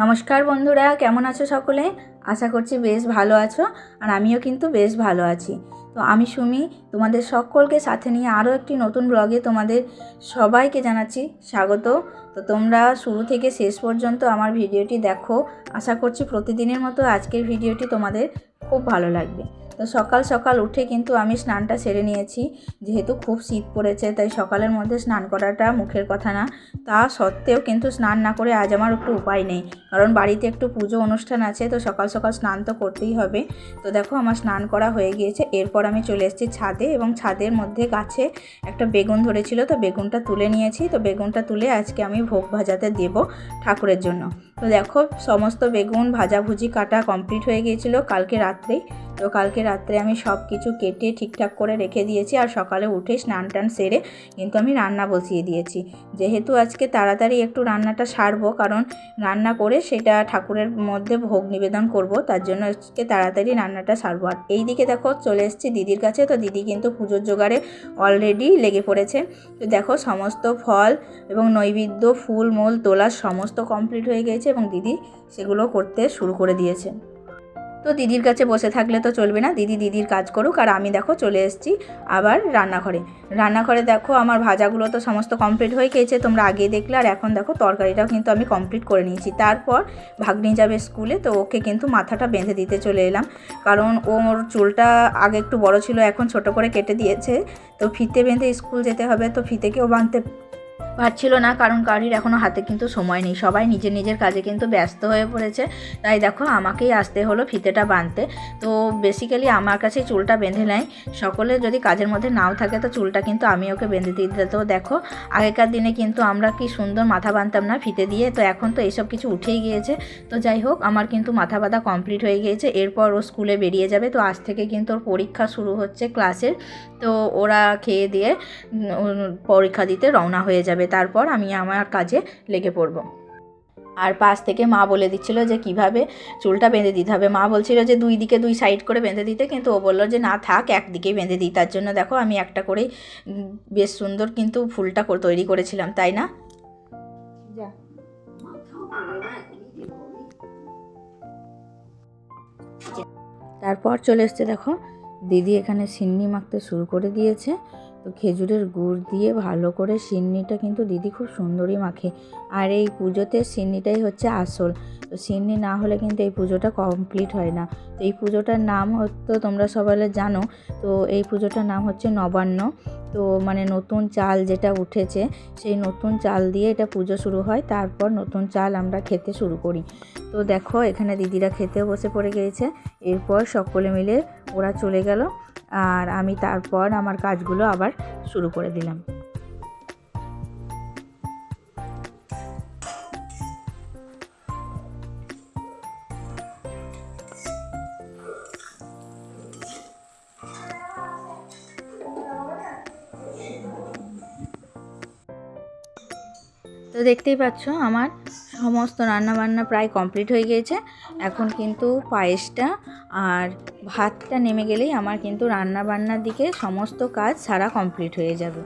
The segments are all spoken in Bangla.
নমস্কার বন্ধুরা, কেমন আছো সকলে? আশা করছি বেশ ভালো আছো, আর আমিও কিন্তু বেশ ভালো আছি। তো আমি সুমি, তোমাদের সকলকে সাথে নিয়ে আরও একটি নতুন ব্লগে তোমাদের সবাইকে জানাচ্ছি স্বাগত। তো তোমরা শুরু থেকে শেষ পর্যন্ত আমার ভিডিওটি দেখো। আশা করছি প্রতিদিনের মতো আজকের ভিডিওটি তোমাদের খুব ভালো লাগবে। তো সকাল সকাল উঠে কিন্তু আমি স্নানটা সেরে নিয়েছি। যেহেতু খুব শীত পড়েছে, তাই সকালের মধ্যে স্নান করাটা মুখের কথা না। তা সত্ত্বেও কিন্তু স্নান না করে আজ আমার একটু উপায় নেই। কারণ বাড়িতে একটু পুজো অনুষ্ঠান আছে, তো সকাল সকাল স্নান তো করতেই হবে। তো দেখো আমার স্নান করা হয়ে গিয়েছে। এরপর আমি চলে এসেছি ছাদে এবং ছাদের মধ্যে গাছে একটা বেগুন ধরেছিল, তো বেগুনটা তুলে নিয়েছি। তো বেগুনটা তুলে আজকে আমি ভোগ ভাজাতে দেব ঠাকুরের জন্য। তো দেখো, সমস্ত বেগুন ভাজাভুজি কাটা কমপ্লিট হয়ে গিয়েছিল। কালকে রাত্রেই তো কালকে রাত্রে আমি সব কিছু কেটে ঠিকঠাক করে রেখে দিয়েছি আর সকালে উঠে স্নান টান সেরে কিন্তু আমি রান্না বসিয়ে দিয়েছি। যেহেতু আজকে তাড়াতাড়ি একটু রান্নাটা সারবো, কারণ রান্না করে সেটা ঠাকুরের মধ্যে ভোগ নিবেদন করব, তার জন্য আজকে তাড়াতাড়ি রান্নাটা সারবো। আর এই দিকে দেখো চলে এসেছি দিদির কাছে, তো দিদি কিন্তু পুজোর জোগাড়ে অলরেডি লেগে পড়েছে। তো দেখো সমস্ত ফল এবং নৈবেদ্য, ফুল, মূল, তোলা সমস্ত কমপ্লিট হয়ে গিয়েছে এবং দিদি সেগুলো করতে শুরু করে দিয়েছে। তো দিদির কাছে বসে থাকলে তো চলবে না। দিদি দিদির কাজ করুক আর আমি দেখো চলে এসেছি আবার রান্নাঘরে। রান্নাঘরে দেখো আমার ভাজাগুলো তো সমস্ত কমপ্লিট হয়ে গিয়েছে, তোমরা আগে দেখলে। আর এখন দেখো তরকারিটাও কিন্তু আমি কমপ্লিট করে নিয়েছি। তারপর ভাগ্নি যাবে স্কুলে তো ওকে কিন্তু মাথাটা বেঁধে দিতে চলে এলাম। কারণ ওর চুলটা আগে একটু বড় ছিল, এখন ছোট করে কেটে দিয়েছে। তো ফিতে বেঁধে স্কুল যেতে হবে, তো ফিতেকেও বাঁধতে পারছিল না, কারণ কারির এখনও হাতে কিন্তু সময় নেই। সবাই নিজের নিজের কাজে কিন্তু ব্যস্ত হয়ে পড়েছে। তাই দেখো, আমাকেই আসতে হলো ফিতেটা বাঁধতে। তো বেসিক্যালি আমার কাছে চুলটা বেঁধে নেয়। সকলে যদি কাজের মধ্যে নাও থাকে, তো চুলটা কিন্তু আমি ওকে বেঁধে দিয়ে দিতে তো দেখো, আগেকার দিনে কিন্তু আমরা কি সুন্দর মাথা বাঁধতাম না ফিতে দিয়ে। তো এখন তো এইসব কিছু উঠেই গিয়েছে। তো যাই হোক, আমার কিন্তু মাথা বাঁধা কমপ্লিট হয়ে গিয়েছে। এরপর ও স্কুলে বেরিয়ে যাবে। তো আজ থেকে কিন্তু ওর পরীক্ষা শুরু হচ্ছে ক্লাসের তো ওরা খেয়ে দিয়ে পরীক্ষা দিতে রওনা হয়ে যাবে। তারপর আমি আমার কাজে লেগে পড়ব। আর পাশ থেকে মা বলে দিচ্ছিল যে কীভাবে চুলটা বেঁধে দিতে হবে? মা বলছিল যে দুই দিকে দুই সাইড করে বেঁধে দিতে। কিন্তু ও বলল যে না থাক একদিকেই বেঁধে দিই। তার জন্য দেখো আমি একটা করেই বেশ সুন্দর কিন্তু ফুলটা তৈরি করেছিলাম তাই না? যা। তারপর চলে এসছে দেখো দিদি এখানে সিন্নি মাখতে শুরু করে দিয়েছে। তো খেজুরের গুড় দিয়ে ভালো করে সিন্নিটা কিন্তু দিদি খুব সুন্দরই মাখে। আর এই পুজোতে সিন্নিটাই হচ্ছে আসল। তো সিন্নি না হলে কিন্তু এই পুজোটা কমপ্লিট হয় না। তো এই পুজোটার নাম হয়তো তোমরা সবাই জানো, তো এই পুজোটার নাম হচ্ছে নবান্ন। তো মানে নতুন চাল যেটা উঠেছে, সেই নতুন চাল দিয়ে এটা পুজো শুরু হয়। তারপর নতুন চাল আমরা খেতে শুরু করি। তো দেখো, এখানে দিদিরা খেতে বসে পড়ে গিয়েছে। এরপর সকলে মিলে ওরা চলে গেল। আর আমি তারপর আমার কাজগুলো আবার শুরু করে দিলাম। তো দেখতেই পাচ্ছ আমার সমস্ত রান্না বান্না প্রায় কমপ্লিট হয়ে গিয়েছে। এখন কিন্তু পায়েসটা আর ভাতটা নেমে গেলেই আমার কিন্তু রান্না বান্নার দিকে সমস্ত কাজ সারা কমপ্লিট হয়ে যাবে।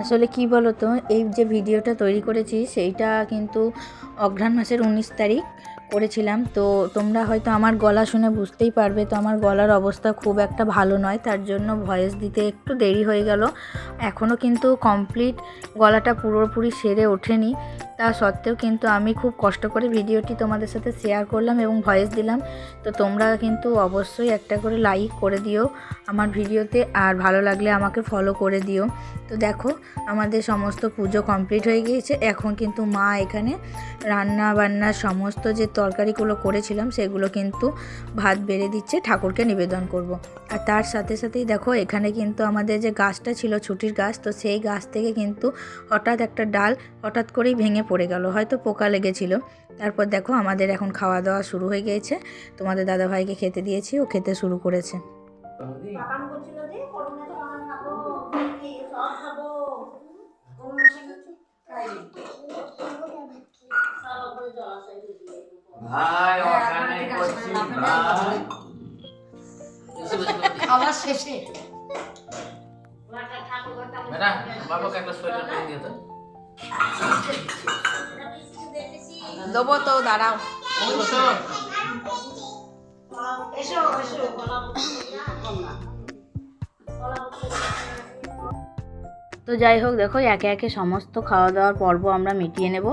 আসলে কি বলো তো এই যে ভিডিওটা তৈরি করেছি, সেইটা কিন্তু অঘ্রাণ মাসের উনিশ তারিখ। করেছিলাম। তো তোমরা হয়তো আমার গলা শুনে বুঝতেই পারবে, তো আমার গলার অবস্থা খুব একটা ভালো নয়, তার জন্য ভয়েস দিতে একটু দেরি হয়ে গেল। এখনও কিন্তু কমপ্লিট গলাটা পুরোপুরি সেরে ওঠেনি। তা সত্ত্বেও কিন্তু আমি খুব কষ্ট করে ভিডিওটি তোমাদের সাথে শেয়ার করলাম এবং ভয়েস দিলাম। তো তোমরা কিন্তু অবশ্যই একটা করে লাইক করে দিও আমার ভিডিওতে, আর ভালো লাগলে আমাকে ফলো করে দিও। তো দেখো, আমাদের সমস্ত পুজো কমপ্লিট হয়ে গিয়েছে। এখন কিন্তু মা এখানে রান্না বান্না সমস্ত যে তরকারিগুলো করেছিলাম, সেগুলো কিন্তু ভাত বেড়ে দিচ্ছে, ঠাকুরকে নিবেদন করব। আর তার সাথে সাথেই দেখো, এখানে কিন্তু আমাদের যে গাছটা ছিল, ছুটির গাছ, তো সেই গাছ থেকে কিন্তু হঠাৎ একটা ডাল হঠাৎ করেই ভেঙে পড়ে গেল, হয়তো পোকা লেগেছিল। তারপর দেখো, আমাদের এখন খাওয়া দাওয়া শুরু হয়ে গিয়েছে তোমাদের দাদাভাইকে খেতে দিয়েছি, ও খেতে শুরু করেছে। ভাই ওখানে করছি ভাই খাওয়ার শেষে। ম্যাডাম বাবাকে একটা সোয়েটার কিনে দিয়ে তো দেবো তো দাঁড়াও। এসো এসো তো যাই হোক, দেখো একে একে সমস্ত খাওয়া দাওয়ার পর্ব আমরা মিটিয়ে নেব।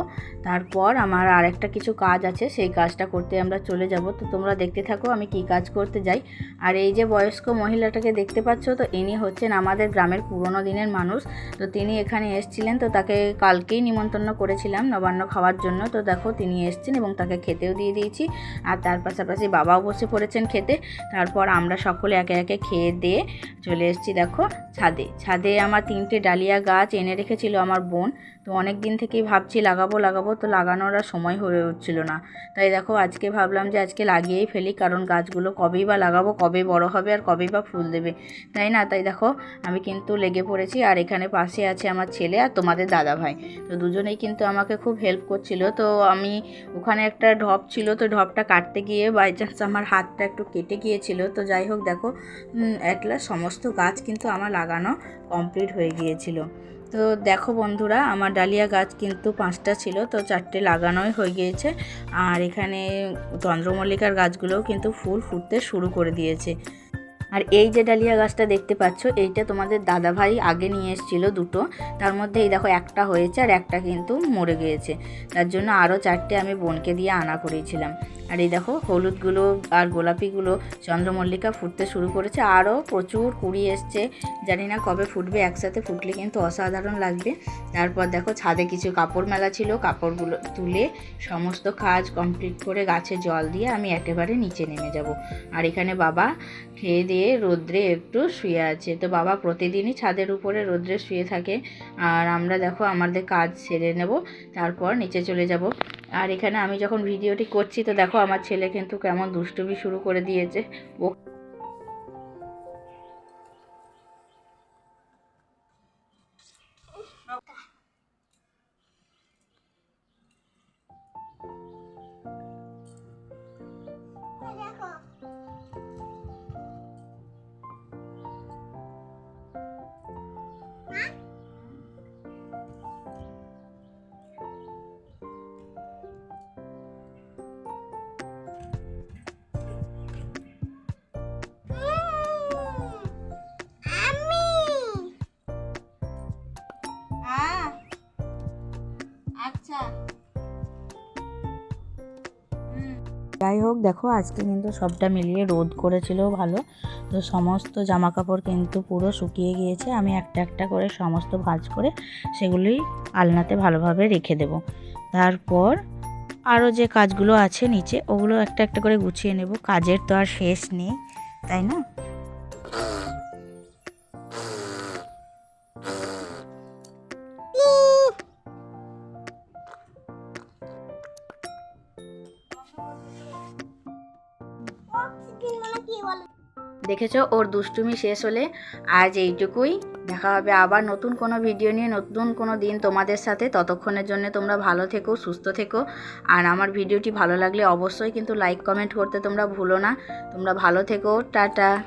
তারপর আমার আরেকটা কিছু কাজ আছে, সেই কাজটা করতে আমরা চলে যাব। তো তোমরা দেখতে থাকো আমি কি কাজ করতে যাই। আর এই যে বয়স্ক মহিলাটাকে দেখতে পাচ্ছ, তো ইনি হচ্ছেন আমাদের গ্রামের পুরনো দিনের মানুষ। তো তিনি এখানে এসেছিলেন, তো তাকে কালকেই নিমন্ত্রণ করেছিলাম নবান্ন খাওয়ার জন্য। তো দেখো তিনি এসছেন এবং তাকে খেতেও দিয়ে দিয়েছি। আর তার পাশাপাশি বাবাও বসে পড়েছেন খেতে। তারপর আমরা সকলে একে একে খেয়ে দিয়ে চলে এসেছি, দেখো ছাদে। ছাদে আমার তিনটে ডালিয়া গাছ এনে রেখেছিল আমার বোন। তো অনেক দিন থেকেই ভাবছি লাগাবো লাগাবো, তো লাগানোর আর সময় হয়ে উঠছিল না। তাই দেখো, আজকে ভাবলাম যে আজকে লাগিয়েই ফেলি, কারণ গাছগুলো কবেই বা লাগাবো, কবে বড় হবে আর কবেই বা ফুল দেবে। তাই না? তাই দেখো, আমি কিন্তু লেগে পড়েছি, আর এখানে পাশে আছে আমার ছেলে আর তোমাদের দাদা ভাই তো দুজনেই কিন্তু আমাকে খুব হেল্প করছিল। তো আমি ওখানে একটা ঢপ ছিল, তো ঢপটা কাটতে গিয়ে বাই চান্স আমার হাতটা একটু কেটে গিয়েছিল। তো যাই হোক দেখো অ্যাটলাস সমস্ত গাছ কিন্তু আমার লাগানো কমপ্লিট হয়ে গিয়েছিল। তো দেখো বন্ধুরা, আমার ডালিয়া গাছ কিন্তু পাঁচটা ছিল, তো চারটে লাগানোই হয়ে গিয়েছে। আর এখানে চন্দ্রমল্লিকার গাছগুলোও কিন্তু ফুল ফুটতে শুরু করে দিয়েছে। আর এই যে ডালিয়া গাছটা দেখতে পাচ্ছ, এইটা তোমাদের দাদাভাই আগে নিয়ে এসেছিল দুটো। তার মধ্যে এই দেখো একটা হয়েছে আর একটা কিন্তু মরে গিয়েছে। তার জন্য আরও চারটে আমি বোনকে দিয়ে আনা করেছিলাম। আর এই দেখো হলুদগুলো আর গোলাপিগুলো চন্দ্রমল্লিকা ফুটতে শুরু করেছে। আরও প্রচুর কুড়ি এসছে। জানি না কবে ফুটবে, একসাথে ফুটলে কিন্তু অসাধারণ লাগবে। তারপর দেখো ছাদে কিছু কাপড় মেলা ছিল। কাপড়গুলো তুলে সমস্ত কাজ কমপ্লিট করে গাছে জল দিয়ে আমি একেবারে নিচে নেমে যাব। আর এখানে বাবা খেয়ে দিয়ে রোদ্রে একটু শুয়ে আছে। তো বাবা প্রতিদিনই ছাদের উপরে রোদ্রে শুয়ে থাকে। আর আমরা দেখো আমাদের কাজ সেরে নেব, তারপর নিচে চলে যাব। আর এখানে আমি যখন ভিডিওটি করছি, তো দেখো আমার ছেলে কিন্তু কেমন দুষ্টুমি শুরু করে দিয়েছে। ও যাই হোক, দেখো আজকে কিন্তু সবটা মিলিয়ে রোদ করেছিল ভালো। তো সমস্ত জামা কাপড় কিন্তু পুরো শুকিয়ে গিয়েছে। আমি একটা একটা করে সমস্ত ভাজ করে সেগুলি আলনাতে ভালোভাবে রেখে দেব। তারপর আরও যে কাজগুলো আছে নিচে, ওগুলো একটা একটা করে গুছিয়ে নেব। কাজের তো আর শেষ নেই, তাই না? দেখেছ, ওর দুষ্টুমি শেষ হলে আজ এইটুকুই। দেখা হবে আবার নতুন কোনো ভিডিও নিয়ে, নতুন কোনো দিন তোমাদের সাথে। ততক্ষণের জন্য তোমরা ভালো থেকো, সুস্থ থেকো। আর আমার ভিডিওটি ভালো লাগলে অবশ্যই কিন্তু লাইক কমেন্ট করতে তোমরা ভুলো না। তোমরা ভালো থেকো, টাটা।